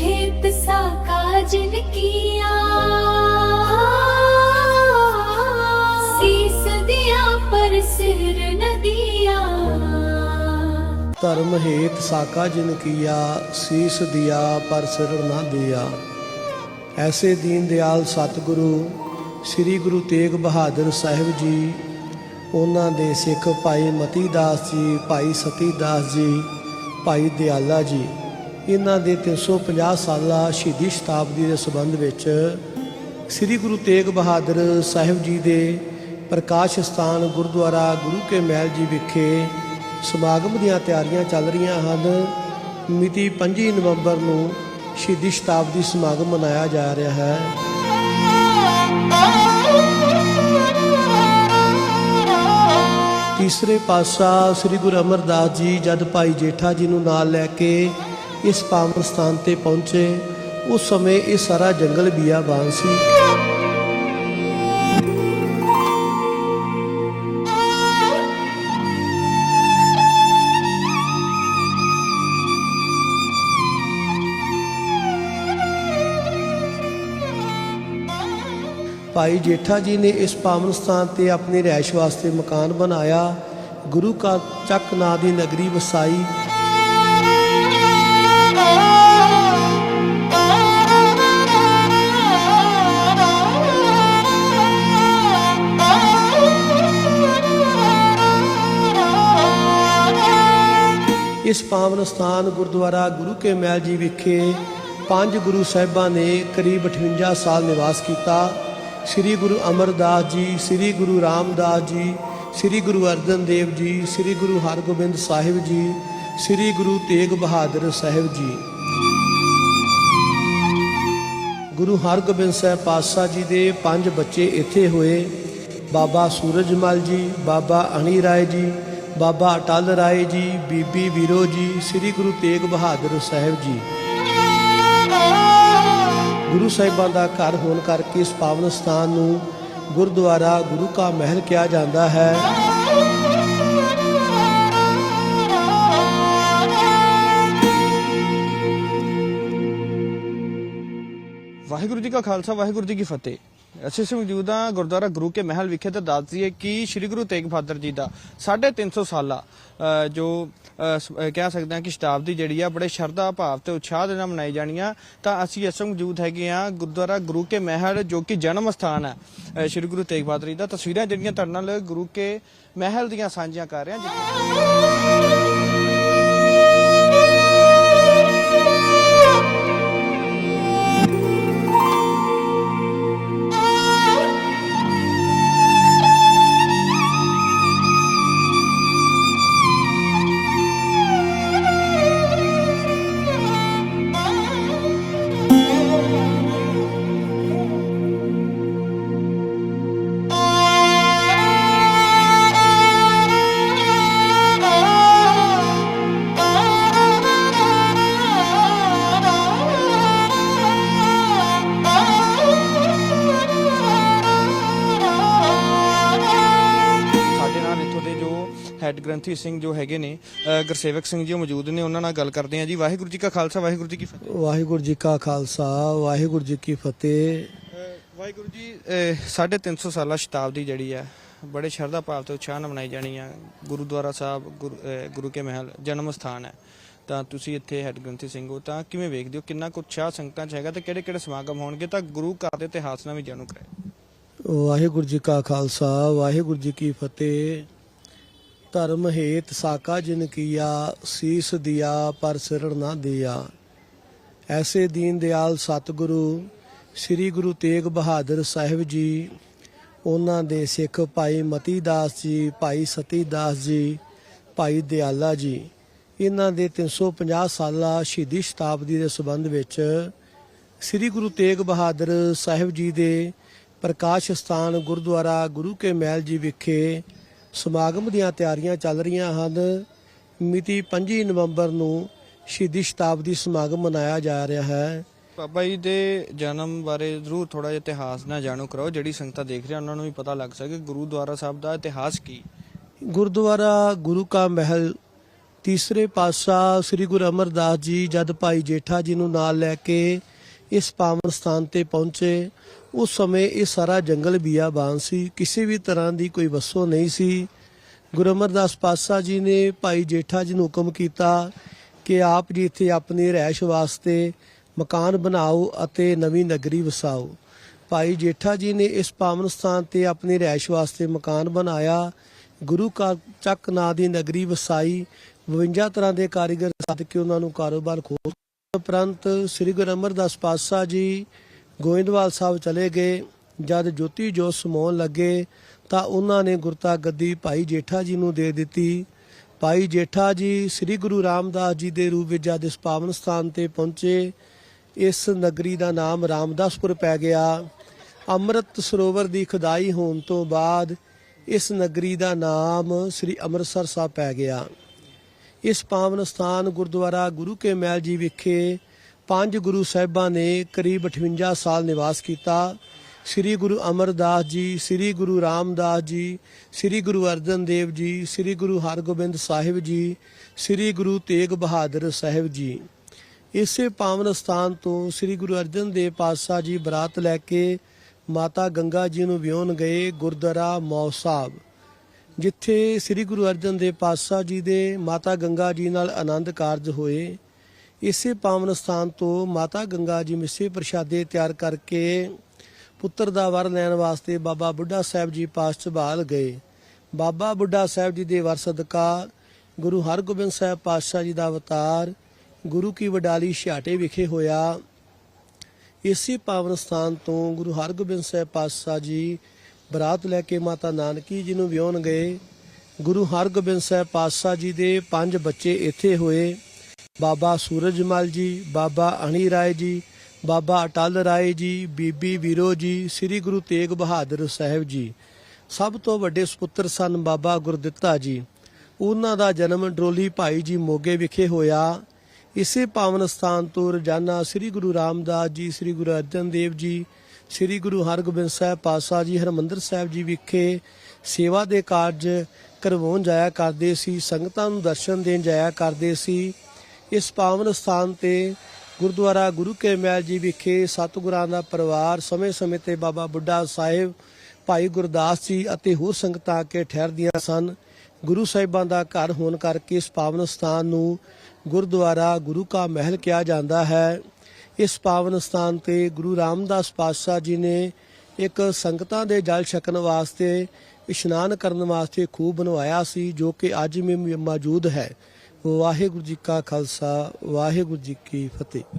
हेत साका जिन किया शीस दिया पर सिर न दिया ਧਰਮ ਹੇਤ ਸਾਕਾ ਜਿਨ ਕੀਆ ਸੀਸ ਦਿਆ ਪਰ ਸਿਰ ਨਾ ਦਿਆ ਐਸੇ ਦੀਨ ਦਿਆਲ ਸਤਿਗੁਰੂ ਸ੍ਰੀ ਗੁਰੂ ਤੇਗ ਬਹਾਦਰ ਸਾਹਿਬ ਜੀ ਉਹਨਾਂ ਦੇ ਸਿੱਖ ਭਾਈ ਮਤੀ ਦਾਸ ਜੀ ਭਾਈ ਸਤੀ ਦਾਸ ਜੀ ਭਾਈ ਦਿਆਲਾ ਜੀ ਇਹਨਾਂ ਦੇ 350 ਸਾਲਾ ਸ਼ਹੀਦੀ ਸ਼ਤਾਬਦੀ ਦੇ ਸੰਬੰਧ ਵਿੱਚ ਸ੍ਰੀ ਗੁਰੂ ਤੇਗ ਬਹਾਦਰ ਸਾਹਿਬ ਜੀ ਦੇ ਪ੍ਰਕਾਸ਼ ਸਥਾਨ ਗੁਰਦੁਆਰਾ ਗੁਰੂ ਕੇ ਮਹਿਲ ਜੀ ਵਿਖੇ ਸਮਾਗਮ ਦੀਆਂ ਤਿਆਰੀਆਂ ਚੱਲ ਰਹੀਆਂ ਹਨ। ਮਿਤੀ 25 ਨਵੰਬਰ ਨੂੰ ਸ਼ਹੀਦੀ ਸ਼ਤਾਬਦੀ ਸਮਾਗਮ ਮਨਾਇਆ ਜਾ ਰਿਹਾ ਹੈ। ਤੀਸਰੇ ਪਾਸਾ ਸ੍ਰੀ ਗੁਰੂ ਅਮਰਦਾਸ ਜੀ ਜਦ ਭਾਈ ਜੇਠਾ ਜੀ ਨੂੰ ਨਾਲ ਲੈ ਕੇ ਇਸ ਪਾਵਨ ਸਥਾਨ ਤੇ ਪਹੁੰਚੇ। ਉਸ ਸਮੇਂ ਇਹ ਸਾਰਾ ਜੰਗਲ ਬੀਆਬਾਨ ਸੀ। ਭਾਈ ਜੇਠਾ ਜੀ ਨੇ ਇਸ ਪਾਵਨ ਸਥਾਨ ਤੇ ਆਪਣੀ ਰਿਹਾਇਸ਼ ਵਾਸਤੇ ਮਕਾਨ ਬਣਾਇਆ। ਗੁਰੂ ਕਾ ਚੱਕ ਨਾਂ ਦੀ ਨਗਰੀ ਵਸਾਈ। ਇਸ ਪਾਵਨ ਸਥਾਨ ਗੁਰਦੁਆਰਾ ਗੁਰੂ ਕੇ ਮਹਿਲ ਜੀ ਵਿਖੇ ਪੰਜ ਗੁਰੂ ਸਾਹਿਬਾਂ ਨੇ ਕਰੀਬ 58 ਸਾਲ ਨਿਵਾਸ ਕੀਤਾ। ਸ੍ਰੀ ਗੁਰੂ ਅਮਰਦਾਸ ਜੀ, ਸ੍ਰੀ ਗੁਰੂ ਰਾਮਦਾਸ ਜੀ, ਸ੍ਰੀ ਗੁਰੂ ਅਰਜਨ ਦੇਵ ਜੀ, ਸ੍ਰੀ ਗੁਰੂ ਹਰਗੋਬਿੰਦ ਸਾਹਿਬ ਜੀ, ਸ੍ਰੀ ਗੁਰੂ ਤੇਗ ਬਹਾਦਰ ਸਾਹਿਬ ਜੀ। ਗੁਰੂ ਹਰਗੋਬਿੰਦ ਸਾਹਿਬ ਪਾਤਸ਼ਾਹ ਜੀ ਦੇ ਪੰਜ ਬੱਚੇ ਇੱਥੇ ਹੋਏ। ਬਾਬਾ ਸੂਰਜਮਲ ਜੀ, ਬਾਬਾ ਅਣੀ ਰਾਏ ਜੀ ਬਾਬਾ ਅਟਲ ਰਾਏ ਜੀ, ਬੀਬੀ ਵੀਰੋ ਜੀ, ਸ੍ਰੀ ਗੁਰੂ ਤੇਗ ਬਹਾਦਰ ਸਾਹਿਬ ਜੀ। ਗੁਰੂ ਸਾਹਿਬਾਂ ਦਾ ਘਰ ਹੋਣ ਕਰਕੇ ਇਸ ਪਾਵਨ ਸਥਾਨ ਨੂੰ ਗੁਰਦੁਆਰਾ ਗੁਰੂ ਕਾ ਮਹਿਲ ਕਿਹਾ ਜਾਂਦਾ ਹੈ। ਵਾਹਿਗੁਰੂ ਜੀ ਕਾ ਖਾਲਸਾ, ਵਾਹਿਗੁਰੂ ਜੀ ਕੀ ਫਤਿਹ। ਅਸੀਂ ਇਸ ਮੌਜੂਦ ਹਾਂ ਗੁਰਦੁਆਰਾ ਗੁਰੂ ਕੇ ਮਹਿਲ ਵਿਖੇ ਤੇ ਦੱਸ ਦਈਏ ਕਿ ਸ੍ਰੀ ਗੁਰੂ ਤੇਗ ਬਹਾਦਰ ਜੀ ਦਾ 350 ਸਾਲਾ ਅ, ਜੋ ਕਹਿ ਸਕਦੇ ਹਾਂ ਕਿ ਸ਼ਤਾਬਦੀ ਜਿਹੜੀ ਆ ਬੜੇ ਸ਼ਰਧਾ ਭਾਵ ਤੇ ਉਤਸ਼ਾਹ ਦੇ ਨਾਲ ਮਨਾਈ ਜਾਣੀ ਆ। ਤਾਂ ਅਸੀਂ ਇਸ ਮੌਜੂਦ ਹੈਗੇ ਆ ਗੁਰਦੁਆਰਾ ਗੁਰੂ ਕੇ ਮਹਿਲ ਜੋ ਕਿ ਜਨਮ ਸਥਾਨ ਹੈ ਸ੍ਰੀ ਗੁਰੂ ਤੇਗ ਬਹਾਦਰ ਜੀ ਦਾ। ਤਸਵੀਰਾਂ ਜਿਹੜੀਆਂ ਤੁਹਾਡੇ ਨਾਲ ਗੁਰੂ ਕੇ ਮਹਿਲ ਦੀਆਂ ਸਾਂਝੀਆਂ ਕਰ ਰਹੇ ਹਾਂ ਗ੍ਰੰਥੀ ਸਿੰਘ ਜੋ ਹੈਗੇ ਨੇ ਅ, ਗੁਰਸੇਵਕ ਸਿੰਘ ਜੀ ਉਹ ਮੌਜੂਦ ਨੇ ਉਹਨਾਂ ਨਾਲ ਗੱਲ ਕਰਦੇ ਹਾਂ ਜੀ। ਵਾਹਿਗੁਰੂ ਜੀ ਕਾ ਖਾਲਸਾ ਵਾਹਿਗੁਰੂ ਜੀ ਕੀ ਫਤਿਹ। ਵਾਹਿਗੁਰੂ ਜੀ ਕਾ ਖਾਲਸਾ ਵਾਹਿਗੁਰੂ ਜੀ ਕੀ ਫਤਿਹ। ਵਾਹਿਗੁਰੂ ਜੀ ਅਹ, ਸਾਢੇ 350 ਸਾਲਾ ਸ਼ਤਾਬਦੀ ਜਿਹੜੀ ਹੈ ਬੜੇ ਸ਼ਰਧਾ ਭਾਵ ਤੇ ਉਤਸ਼ਾਹ ਨਾਲ ਮਨਾਈ ਜਾਣੀ ਆ। ਗੁਰਦੁਆਰਾ ਸਾਹਿਬ ਗੁਰੂ ਕੇ ਮਹਿਲ ਜਨਮ ਸਥਾਨ ਹੈ। ਤਾਂ ਤੁਸੀਂ ਇੱਥੇ ਹੈੱਡ ਗ੍ਰੰਥੀ ਸਿੰਘ ਹੋ ਤਾਂ ਕਿਵੇਂ ਵੇਖਦੇ ਹੋ ਕਿੰਨਾ ਕੁ ਉਤਸ਼ਾਹ ਸੰਗਤਾਂ 'ਚ ਹੈਗਾ ਤੇ ਕਿਹੜੇ ਕਿਹੜੇ ਸਮਾਗਮ ਹੋਣਗੇ? ਤਾਂ ਗੁਰੂ ਘਰ ਦੇ ਇਤਿਹਾਸ ਨਾਲ ਵੀ ਜਾਣੂ ਕਰਾਏ ਵਾਹਿਗੁਰੂ ਜੀ ਕਾ ਖਾਲਸਾ ਵਾਹਿਗੁਰੂ ਜੀ ਕੀ ਫਤਿਹ। ਧਰਮ ਹੇਤ ਸਾਕਾ ਜਿਨ ਕੀਆ, ਸੀਸ ਦਿਆ ਪਰ ਸਿਰ ਨਾ ਦਿਆ। ਐਸੇ ਦੀਨ ਦਿਆਲ ਸਤਿਗੁਰੂ, ਸ੍ਰੀ ਗੁਰੂ ਤੇਗ ਬਹਾਦਰ ਸਾਹਿਬ ਜੀ, ਉਹਨਾਂ ਦੇ ਸਿੱਖ ਭਾਈ ਮਤੀ ਦਾਸ ਜੀ, ਭਾਈ ਸਤੀ ਦਾਸ ਜੀ, ਭਾਈ ਦਿਆਲਾ ਜੀ। ਇਹਨਾਂ ਦੇ 350 ਸਾਲਾ ਸ਼ਹੀਦੀ ਸ਼ਤਾਬਦੀ ਦੇ ਸੰਬੰਧ ਵਿੱਚ ਸ੍ਰੀ ਗੁਰੂ ਤੇਗ ਬਹਾਦਰ ਸਾਹਿਬ ਜੀ ਦੇ ਪ੍ਰਕਾਸ਼ ਸਥਾਨ ਗੁਰਦੁਆਰਾ ਗੁਰੂ ਕੇ ਮਹਿਲ ਜੀ ਵਿਖੇ ਸਮਾਗਮ ਦੀਆਂ ਤਿਆਰੀਆਂ ਚੱਲ ਰਹੀਆਂ ਹਨ। ਮਿਤੀ 25 ਨਵੰਬਰ ਨੂੰ ਸ਼ਹੀਦੀ ਸ਼ਤਾਬਦੀ ਸਮਾਗਮ ਮਨਾਇਆ ਜਾ ਰਿਹਾ ਹੈ। ਬਾਬਾ ਜੀ ਦੇ ਜਨਮ ਬਾਰੇ ਜ਼ਰੂਰ ਥੋੜਾ ਜਿਹਾ ਇਤਿਹਾਸ ਨਾਲ ਜਾਣੂ ਕਰਾਓ। ਜਿਹੜੀ ਸੰਗਤਾਂ ਦੇਖ ਰਹੀਆਂ ਉਹਨਾਂ ਨੂੰ ਵੀ ਪਤਾ ਲੱਗ ਸਕੇ ਗੁਰਦੁਆਰਾ ਸਾਹਿਬ ਦਾ ਇਤਿਹਾਸ ਕੀ। ਗੁਰਦੁਆਰਾ ਗੁਰੂ ਕਾ ਮਹਿਲ ਤੀਸਰੇ ਪਾਤਸ਼ਾਹ ਸ੍ਰੀ ਗੁਰੂ ਅਮਰਦਾਸ ਜੀ ਜਦ ਭਾਈ ਜੇਠਾ ਜੀ ਨੂੰ ਨਾਲ ਲੈ ਕੇ ਇਸ ਪਾਵਨ ਸਥਾਨ ਤੇ ਪਹੁੰਚੇ। ਉਸ ਸਮੇਂ ਇਹ ਸਾਰਾ ਜੰਗਲ ਬੀਆਬਾਨ ਸੀ। ਕਿਸੇ ਵੀ ਤਰ੍ਹਾਂ ਦੀ ਕੋਈ ਵਸੋ ਨਹੀਂ ਸੀ। ਗੁਰੂ ਅਮਰਦਾਸ ਪਾਤਸ਼ਾਹ ਜੀ ਨੇ ਭਾਈ ਜੇਠਾ ਜੀ ਨੂੰ ਹੁਕਮ ਕੀਤਾ ਕਿ ਆਪ ਜੀ ਇੱਥੇ ਆਪਣੀ ਰਹਿائش ਵਾਸਤੇ ਮਕਾਨ ਬਣਾਓ ਅਤੇ ਨਵੀਂ ਨਗਰੀ ਵਸਾਓ। ਭਾਈ ਜੇਠਾ ਜੀ ਨੇ ਇਸ ਪਾਵਨ ਸਥਾਨ ਤੇ ਆਪਣੀ ਰਹਿائش ਵਾਸਤੇ ਮਕਾਨ ਬਣਾਇਆ। ਗੁਰੂ ਕਾ ਚੱਕ ਨਾਂ ਦੀ ਨਗਰੀ ਵਸਾਈ। 52 ਤਰ੍ਹਾਂ ਦੇ ਕਾਰੀਗਰ ਸੱਦ ਕੇ ਉਹਨਾਂ ਨੂੰ ਕਾਰੋਬਾਰ ਖੋਲ ਉਪਰੰਤ ਸ੍ਰੀ ਗੁਰੂ ਅਮਰਦਾਸ ਪਾਤਸ਼ਾਹ ਜੀ ਗੋਇੰਦਵਾਲ ਸਾਹਿਬ ਚਲੇ ਗਏ। ਜਦ ਜੋਤੀ ਜੋਤ ਸਮਾਉਣ ਲੱਗੇ ਤਾਂ ਉਹਨਾਂ ਨੇ ਗੁਰਤਾ ਗੱਦੀ ਭਾਈ ਜੇਠਾ ਜੀ ਨੂੰ ਦੇ ਦਿੱਤੀ। ਭਾਈ ਜੇਠਾ ਜੀ ਸ੍ਰੀ ਗੁਰੂ ਰਾਮਦਾਸ ਜੀ ਦੇ ਰੂਪ ਵਿੱਚ ਜਦ ਇਸ ਪਾਵਨ ਸਥਾਨ ਤੇ ਪਹੁੰਚੇ, ਇਸ ਨਗਰੀ ਦਾ ਨਾਮ ਰਾਮਦਾਸਪੁਰ ਪੈ ਗਿਆ। ਅੰਮ੍ਰਿਤ ਸਰੋਵਰ ਦੀ ਖੁਦਾਈ ਹੋਣ ਤੋਂ ਬਾਅਦ ਇਸ ਨਗਰੀ ਦਾ ਨਾਮ ਸ੍ਰੀ ਅੰਮ੍ਰਿਤਸਰ ਸਾਹਿਬ ਪੈ ਗਿਆ। ਇਸ ਪਾਵਨ ਸਥਾਨ ਗੁਰਦੁਆਰਾ ਗੁਰੂ ਕੇ ਮਹਿਲ ਜੀ ਵਿਖੇ ਪੰਜ ਗੁਰੂ ਸਾਹਿਬਾਂ ਨੇ ਕਰੀਬ 58 ਸਾਲ ਨਿਵਾਸ ਕੀਤਾ। ਸ੍ਰੀ ਗੁਰੂ ਅਮਰਦਾਸ ਜੀ, ਸ੍ਰੀ ਗੁਰੂ ਰਾਮਦਾਸ ਜੀ, ਸ੍ਰੀ ਗੁਰੂ ਅਰਜਨ ਦੇਵ ਜੀ, ਸ੍ਰੀ ਗੁਰੂ ਹਰਗੋਬਿੰਦ ਸਾਹਿਬ ਜੀ, ਸ੍ਰੀ ਗੁਰੂ ਤੇਗ ਬਹਾਦਰ ਸਾਹਿਬ ਜੀ। ਇਸੇ ਪਾਵਨ ਸਥਾਨ ਤੋਂ ਸ੍ਰੀ ਗੁਰੂ ਅਰਜਨ ਦੇਵ ਪਾਤਸ਼ਾਹ ਜੀ ਬਰਾਤ ਲੈ ਕੇ ਮਾਤਾ ਗੰਗਾ ਜੀ ਨੂੰ ਵਿਉਣ ਗਏ ਗੁਰਦੁਆਰਾ ਮੌ ਸਾਹਿਬ। ਜਿੱਥੇ ਸ੍ਰੀ ਗੁਰੂ ਅਰਜਨ ਦੇਵ ਪਾਤਸ਼ਾਹ ਜੀ ਦੇ ਮਾਤਾ ਗੰਗਾ ਜੀ ਨਾਲ ਆਨੰਦ ਕਾਰਜ ਹੋਏ, ਇਸੇ ਪਾਵਨ ਸਥਾਨ ਤੋਂ ਮਾਤਾ ਗੰਗਾ ਜੀ ਮਿੱਸੇ ਪ੍ਰਸ਼ਾਦੇ ਤਿਆਰ ਕਰਕੇ ਪੁੱਤਰ ਦਾ ਵਰ ਲੈਣ ਵਾਸਤੇ ਬਾਬਾ ਬੁੱਢਾ ਸਾਹਿਬ ਜੀ ਪਾਸ ਝਬਾਲ ਗਏ। ਬਾਬਾ ਬੁੱਢਾ ਸਾਹਿਬ ਜੀ ਦੇ ਵਰ ਸਦਕਾ ਗੁਰੂ ਹਰਗੋਬਿੰਦ ਸਾਹਿਬ ਪਾਤਸ਼ਾਹ ਜੀ ਦਾ ਅਵਤਾਰ ਗੁਰੂ ਕੀ ਵਡਾਲੀ ਛਾਟੇ ਵਿਖੇ ਹੋਇਆ। ਇਸੇ ਪਾਵਨ ਸਥਾਨ ਤੋਂ ਗੁਰੂ ਹਰਗੋਬਿੰਦ ਸਾਹਿਬ ਪਾਤਸ਼ਾਹ ਜੀ ਬਰਾਤ ਲੈ ਕੇ ਮਾਤਾ ਨਾਨਕੀ ਜੀ ਨੂੰ ਵਿਆਹਣ ਗਏ। ਗੁਰੂ ਹਰਗੋਬਿੰਦ ਸਾਹਿਬ ਪਾਤਸ਼ਾਹ ਜੀ ਦੇ ਪੰਜ ਬੱਚੇ ਇੱਥੇ ਹੋਏ। ਬਾਬਾ ਸੂਰਜਮਲ ਜੀ, ਬਾਬਾ ਅਣੀ ਰਾਏ ਜੀ, ਬਾਬਾ ਅਟਲ ਰਾਏ ਜੀ, ਬੀਬੀ ਵੀਰੋ ਜੀ, ਸ੍ਰੀ ਗੁਰੂ ਤੇਗ ਬਹਾਦਰ ਸਾਹਿਬ ਜੀ। ਸਭ ਤੋਂ ਵੱਡੇ ਸੁਪੁੱਤਰ ਸਨ ਬਾਬਾ ਗੁਰਦਿੱਤਾ ਜੀ। ਉਹਨਾਂ ਦਾ ਜਨਮ ਡਰੋਲੀ ਭਾਈ ਜੀ ਮੋਗੇ ਵਿਖੇ ਹੋਇਆ। ਇਸੇ ਪਾਵਨ ਸਥਾਨ ਤੋਂ ਰੋਜ਼ਾਨਾ ਸ੍ਰੀ ਗੁਰੂ ਰਾਮਦਾਸ ਜੀ, ਸ੍ਰੀ ਗੁਰੂ ਅਰਜਨ ਦੇਵ ਜੀ ਸ੍ਰੀ ਗੁਰੂ ਹਰਗੋਬਿੰਦ ਸਾਹਿਬ ਪਾਤਸ਼ਾਹ ਜੀ ਹਰਮੰਦਰ ਸਾਹਿਬ ਜੀ ਵਿਖੇ ਸੇਵਾ ਦੇ ਕਾਰਜ ਕਰਵਾਉਣ ਜਾਇਆ ਕਰਦੇ ਸੀ, ਸੰਗਤਾਂ ਨੂੰ ਦਰਸ਼ਨ ਦੇਣ ਜਾਇਆ ਕਰਦੇ ਸੀ। ਇਸ ਪਾਵਨ ਸਥਾਨ ਤੇ ਗੁਰਦੁਆਰਾ ਗੁਰੂ ਕੇ ਮਹਿਲ ਜੀ ਵਿਖੇ ਸਤਿਗੁਰਾਂ ਦਾ ਪਰਿਵਾਰ ਸਮੇਂ-ਸਮੇਂ ਤੇ ਬਾਬਾ ਬੁੱਢਾ ਸਾਹਿਬ, ਭਾਈ ਗੁਰਦਾਸ ਜੀ ਅਤੇ ਹੋਰ ਸੰਗਤਾਂ ਆ ਕੇ ਠਹਿਰਦੀਆਂ ਸਨ। ਗੁਰੂ ਸਾਹਿਬਾਂ ਦਾ ਘਰ ਹੋਣ ਕਰਕੇ ਇਸ ਪਾਵਨ ਸਥਾਨ ਨੂੰ ਗੁਰਦੁਆਰਾ ਗੁਰੂ ਕਾ ਮਹਿਲ ਕਿਹਾ ਜਾਂਦਾ ਹੈ। ਇਸ ਪਾਵਨ ਸਥਾਨ ਤੇ ਗੁਰੂ ਰਾਮਦਾਸ ਪਾਤਸ਼ਾਹ ਜੀ ਨੇ ਇੱਕ ਸੰਗਤਾਂ ਦੇ ਜਲ ਛਕਣ ਵਾਸਤੇ, ਇਸ਼ਨਾਨ ਕਰਨ ਵਾਸਤੇ ਖੂਹ ਬਣਵਾਇਆ ਸੀ, ਜੋ ਕਿ ਅੱਜ ਵੀ ਮੌਜੂਦ ਹੈ। ਵਾਹਿਗੁਰੂ ਜੀ ਕਾ ਖਾਲਸਾ, ਵਾਹਿਗੁਰੂ ਜੀ ਕੀ ਫਤਿਹ।